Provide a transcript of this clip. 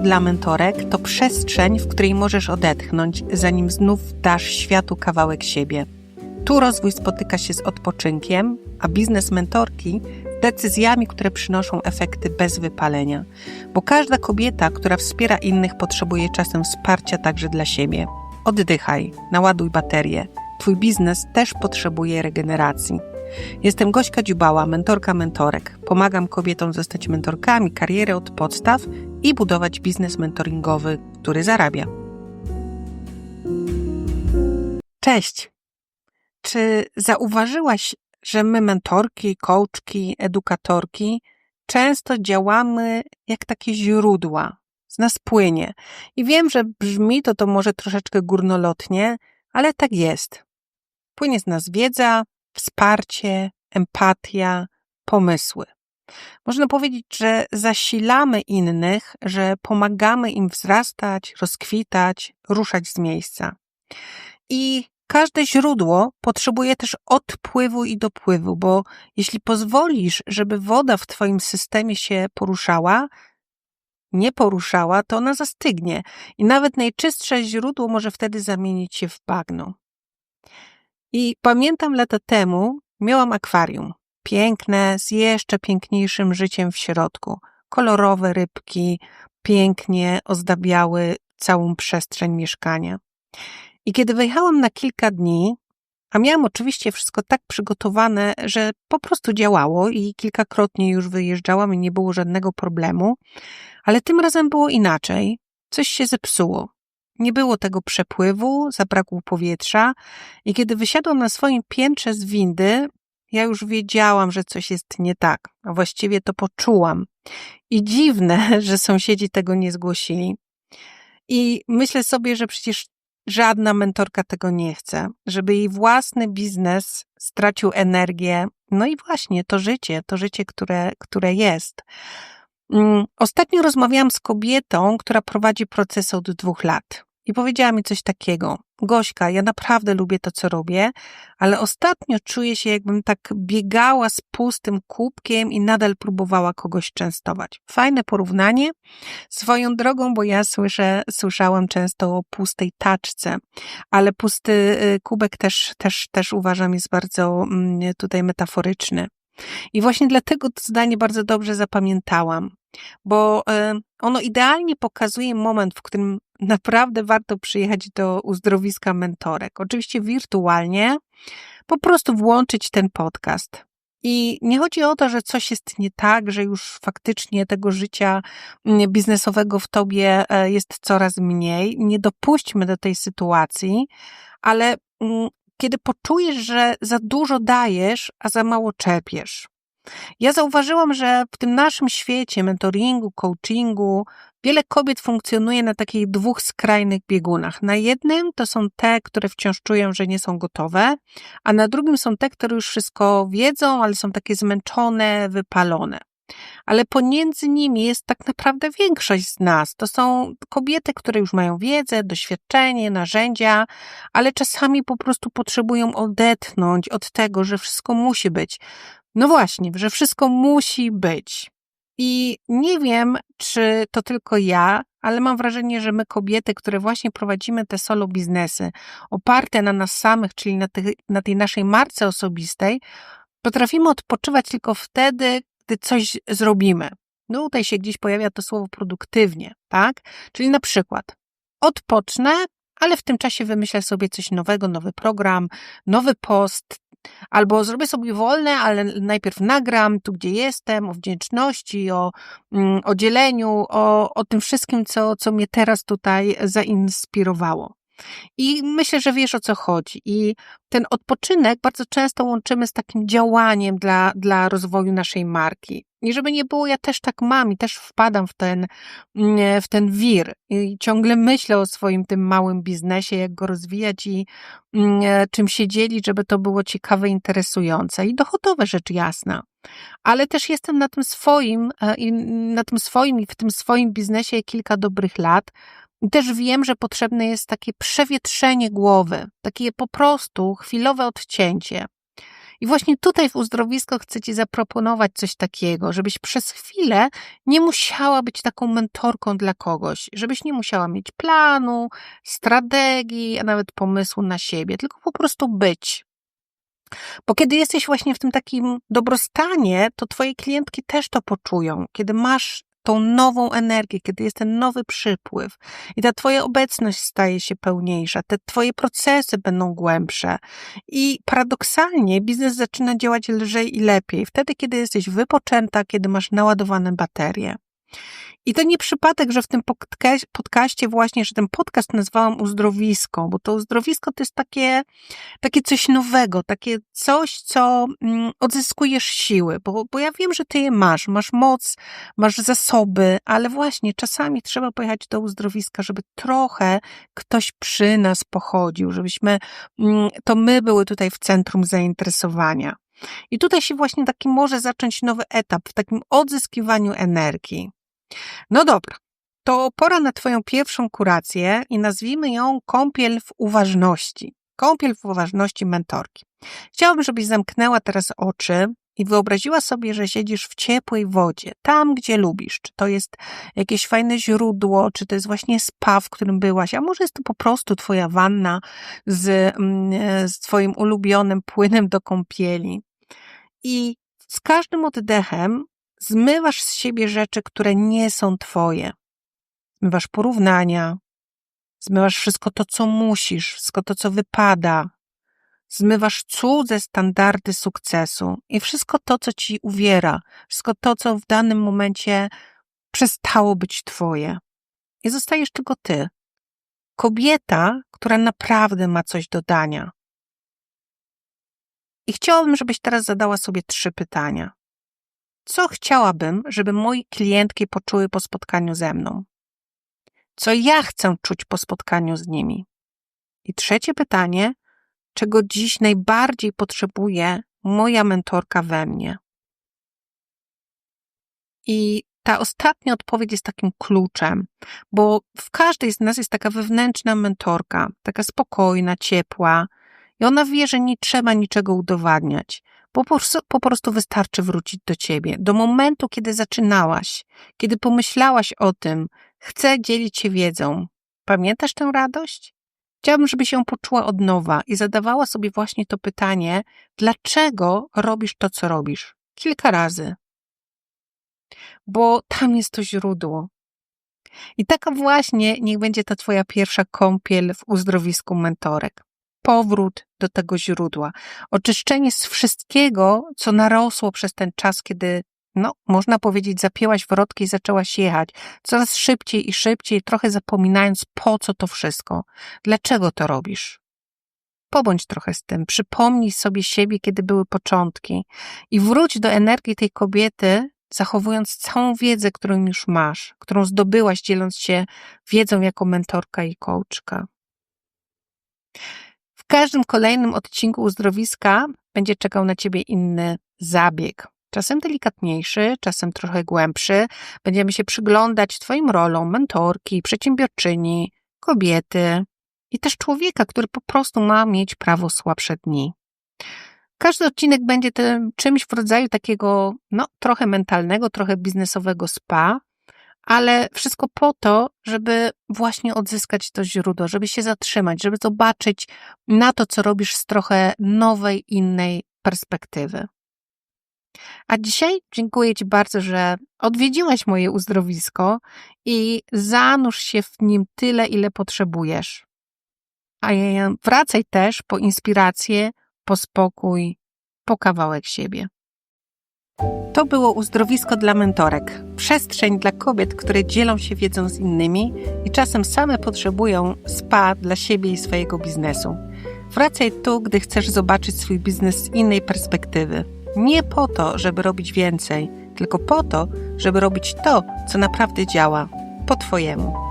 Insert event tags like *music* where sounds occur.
dla mentorek to przestrzeń, w której możesz odetchnąć, zanim znów dasz światu kawałek siebie. Tu rozwój spotyka się z odpoczynkiem, a biznes mentorki z decyzjami, które przynoszą efekty bez wypalenia. Bo każda kobieta, która wspiera innych, potrzebuje czasem wsparcia także dla siebie. Oddychaj, naładuj baterię. Twój biznes też potrzebuje regeneracji. Jestem Gośka Dziubała, mentorka mentorek. Pomagam kobietom zostać mentorkami, karierę od podstaw i budować biznes mentoringowy, który zarabia. Cześć! Czy zauważyłaś, że my mentorki, coachki, edukatorki często działamy jak takie źródła, z nas płynie. I wiem, że brzmi to to może troszeczkę górnolotnie, ale tak jest. Płynie z nas wiedza, wsparcie, empatia, pomysły. Można powiedzieć, że zasilamy innych, że pomagamy im wzrastać, rozkwitać, ruszać z miejsca. I każde źródło potrzebuje też odpływu i dopływu, bo jeśli pozwolisz, żeby woda w Twoim systemie się poruszała, nie poruszała, to ona zastygnie i nawet najczystsze źródło może wtedy zamienić się w bagno. I pamiętam lata temu miałam akwarium. Piękne, z jeszcze piękniejszym życiem w środku. Kolorowe rybki pięknie ozdabiały całą przestrzeń mieszkania. I kiedy wyjechałam na kilka dni, a miałam oczywiście wszystko tak przygotowane, że po prostu działało i kilkakrotnie już wyjeżdżałam i nie było żadnego problemu, ale tym razem było inaczej. Coś się zepsuło. Nie było tego przepływu, zabrakło powietrza i kiedy wysiadłam na swoim piętrze z windy, ja już wiedziałam, że coś jest nie tak, a właściwie to poczułam. I dziwne, *laughs* że sąsiedzi tego nie zgłosili. I myślę sobie, że przecież żadna mentorka tego nie chce, żeby jej własny biznes stracił energię. No i właśnie to życie, to życie, które, które jest. Mm, ostatnio rozmawiałam z kobietą, która prowadzi proces od dwóch lat i powiedziała mi coś takiego. Gośka, ja naprawdę lubię to, co robię, ale ostatnio czuję się, jakbym tak biegała z pustym kubkiem i nadal próbowała kogoś częstować. Fajne porównanie. Swoją drogą, bo ja słyszę, słyszałam często o pustej taczce, ale pusty y, kubek też, też, też uważam jest bardzo mm, tutaj metaforyczny. I właśnie dlatego to zdanie bardzo dobrze zapamiętałam, bo y, ono idealnie pokazuje moment, w którym naprawdę warto przyjechać do uzdrowiska mentorek. Oczywiście wirtualnie, po prostu włączyć ten podcast. I nie chodzi o to, że coś jest nie tak, że już faktycznie tego życia mm, biznesowego w tobie e, jest coraz mniej. Nie dopuśćmy do tej sytuacji, ale mm, kiedy poczujesz, że za dużo dajesz, a za mało czerpiesz. Ja zauważyłam, że w tym naszym świecie mentoringu, coachingu, wiele kobiet funkcjonuje na takich dwóch skrajnych biegunach. Na jednym to są te, które wciąż czują, że nie są gotowe, a na drugim są te, które już wszystko wiedzą, ale są takie zmęczone, wypalone. Ale pomiędzy nimi jest tak naprawdę większość z nas. To są kobiety, które już mają wiedzę, doświadczenie, narzędzia, ale czasami po prostu potrzebują odetchnąć od tego, że wszystko musi być. No właśnie, że wszystko musi być. I nie wiem, czy to tylko ja, ale mam wrażenie, że my kobiety, które właśnie prowadzimy te solo biznesy, oparte na nas samych, czyli na, na tej naszej marce osobistej, potrafimy odpoczywać tylko wtedy, gdy coś zrobimy. No tutaj się gdzieś pojawia to słowo produktywnie, tak? Czyli na przykład odpocznę, ale w tym czasie wymyślę sobie coś nowego, nowy program, nowy post, Albo zrobię sobie wolne, ale najpierw nagram tu, gdzie jestem, o wdzięczności, o, mm, o dzieleniu, o, o tym wszystkim, co, co mnie teraz tutaj zainspirowało. I myślę, że wiesz o co chodzi. I ten odpoczynek bardzo często łączymy z takim działaniem dla, dla rozwoju naszej marki. I żeby nie było, ja też tak mam i też wpadam w ten, mm, w ten wir i ciągle myślę o swoim tym małym biznesie, jak go rozwijać i mm, e, czym się dzielić, żeby to było ciekawe, interesujące i dochodowe, rzecz jasna. Ale też jestem na tym swoim, e, i na tym swoim i w tym swoim biznesie kilka dobrych lat, i też wiem, że potrzebne jest takie przewietrzenie głowy, takie po prostu chwilowe odcięcie. I właśnie tutaj w uzdrowisko chcę Ci zaproponować coś takiego, żebyś przez chwilę nie musiała być taką mentorką dla kogoś, żebyś nie musiała mieć planu, strategii, a nawet pomysłu na siebie, tylko po prostu być. Bo kiedy jesteś właśnie w tym takim dobrostanie, to Twoje klientki też to poczują. Kiedy masz tą nową energię, kiedy jest ten nowy przypływ i ta Twoja obecność staje się pełniejsza, te Twoje procesy będą głębsze i paradoksalnie biznes zaczyna działać lżej i lepiej wtedy, kiedy jesteś wypoczęta, kiedy masz naładowane baterie. I to nie przypadek, że w tym podcaście właśnie, że ten podcast nazwałam uzdrowisko, bo to uzdrowisko to jest takie, takie coś nowego, takie coś, co mm, odzyskujesz siły, bo, bo ja wiem, że ty je masz, masz moc, masz zasoby, ale właśnie czasami trzeba pojechać do uzdrowiska, żeby trochę ktoś przy nas pochodził, żebyśmy, mm, to my były tutaj w centrum zainteresowania. I tutaj się właśnie taki może zacząć nowy etap w takim odzyskiwaniu energii. No dobra, to pora na Twoją pierwszą kurację i nazwijmy ją kąpiel w uważności. Kąpiel w uważności mentorki. Chciałabym, żebyś zamknęła teraz oczy i wyobraziła sobie, że siedzisz w ciepłej wodzie, tam gdzie lubisz. Czy to jest jakieś fajne źródło, czy to jest właśnie spa, w którym byłaś, a może jest to po prostu Twoja wanna z, mm, z Twoim ulubionym płynem do kąpieli. I z każdym oddechem Zmywasz z siebie rzeczy, które nie są twoje. Zmywasz porównania, zmywasz wszystko to, co musisz, wszystko to, co wypada. Zmywasz cudze standardy sukcesu i wszystko to, co ci uwiera, wszystko to, co w danym momencie przestało być twoje. I zostajesz tylko ty. Kobieta, która naprawdę ma coś do dania. I chciałabym, żebyś teraz zadała sobie trzy pytania co chciałabym, żeby moi klientki poczuły po spotkaniu ze mną? Co ja chcę czuć po spotkaniu z nimi? I trzecie pytanie, czego dziś najbardziej potrzebuje moja mentorka we mnie? I ta ostatnia odpowiedź jest takim kluczem, bo w każdej z nas jest taka wewnętrzna mentorka, taka spokojna, ciepła, i ona wie, że nie trzeba niczego udowadniać. Po prostu, po prostu wystarczy wrócić do ciebie, do momentu, kiedy zaczynałaś, kiedy pomyślałaś o tym, chcę dzielić się wiedzą. Pamiętasz tę radość? Chciałabym, żebyś ją poczuła od nowa i zadawała sobie właśnie to pytanie, dlaczego robisz to, co robisz? Kilka razy. Bo tam jest to źródło. I taka właśnie niech będzie ta Twoja pierwsza kąpiel w uzdrowisku mentorek powrót do tego źródła, oczyszczenie z wszystkiego, co narosło przez ten czas, kiedy, no, można powiedzieć, zapięłaś wrotki i zaczęłaś jechać. Coraz szybciej i szybciej, trochę zapominając, po co to wszystko, dlaczego to robisz. Pobądź trochę z tym, przypomnij sobie siebie, kiedy były początki. I wróć do energii tej kobiety, zachowując całą wiedzę, którą już masz, którą zdobyłaś, dzieląc się wiedzą jako mentorka i coachka każdym kolejnym odcinku uzdrowiska będzie czekał na ciebie inny zabieg. Czasem delikatniejszy, czasem trochę głębszy. Będziemy się przyglądać Twoim rolom mentorki, przedsiębiorczyni, kobiety i też człowieka, który po prostu ma mieć prawo słabsze dni. Każdy odcinek będzie tym czymś w rodzaju takiego, no, trochę mentalnego, trochę biznesowego spa, ale wszystko po to, żeby właśnie odzyskać to źródło, żeby się zatrzymać, żeby zobaczyć na to, co robisz z trochę nowej, innej perspektywy. A dzisiaj dziękuję Ci bardzo, że odwiedziłaś moje uzdrowisko i zanurz się w nim tyle, ile potrzebujesz. A wracaj też po inspirację, po spokój, po kawałek siebie. To było uzdrowisko dla mentorek. Przestrzeń dla kobiet, które dzielą się wiedzą z innymi i czasem same potrzebują spa dla siebie i swojego biznesu. Wracaj tu, gdy chcesz zobaczyć swój biznes z innej perspektywy. Nie po to, żeby robić więcej, tylko po to, żeby robić to, co naprawdę działa po Twojemu.